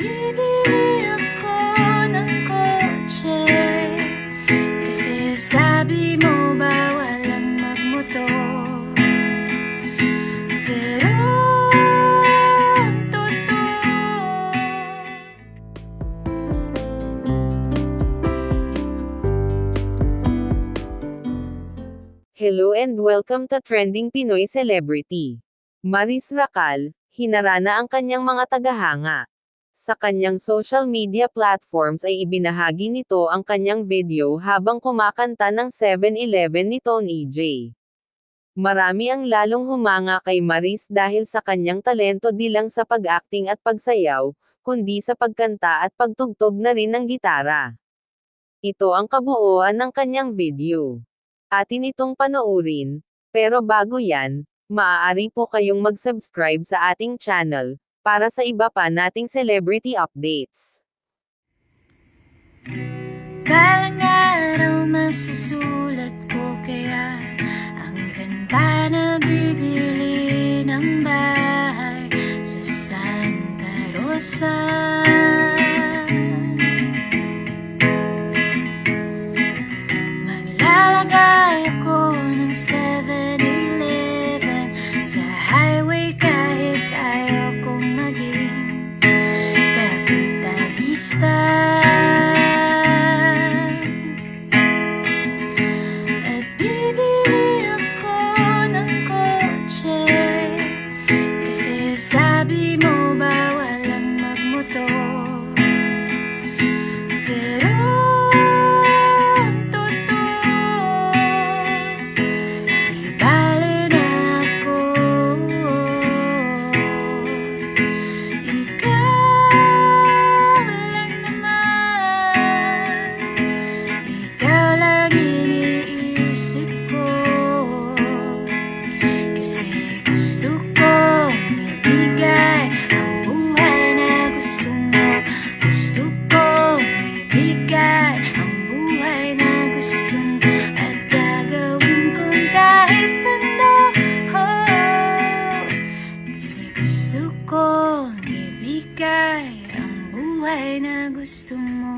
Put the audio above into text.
Bibili ako ng kotse Kasi sabi mo bawal ang magmotor Pero totoo Hello and welcome to Trending Pinoy Celebrity. Maris Racal, hinarana ang kanyang mga tagahanga. Sa kanyang social media platforms ay ibinahagi nito ang kanyang video habang kumakanta ng 7-Eleven ni Tony J. Marami ang lalong humanga kay Maris dahil sa kanyang talento di lang sa pag-acting at pagsayaw, kundi sa pagkanta at pagtugtog na rin ng gitara. Ito ang kabuuan ng kanyang video atin itong panoorin. Pero bago yan, maaari po kayong mag-subscribe sa ating channel, para sa iba pa nating celebrity updates. Balang araw masusulat ko kaya Ang ganda na ang buhay na gusto mo.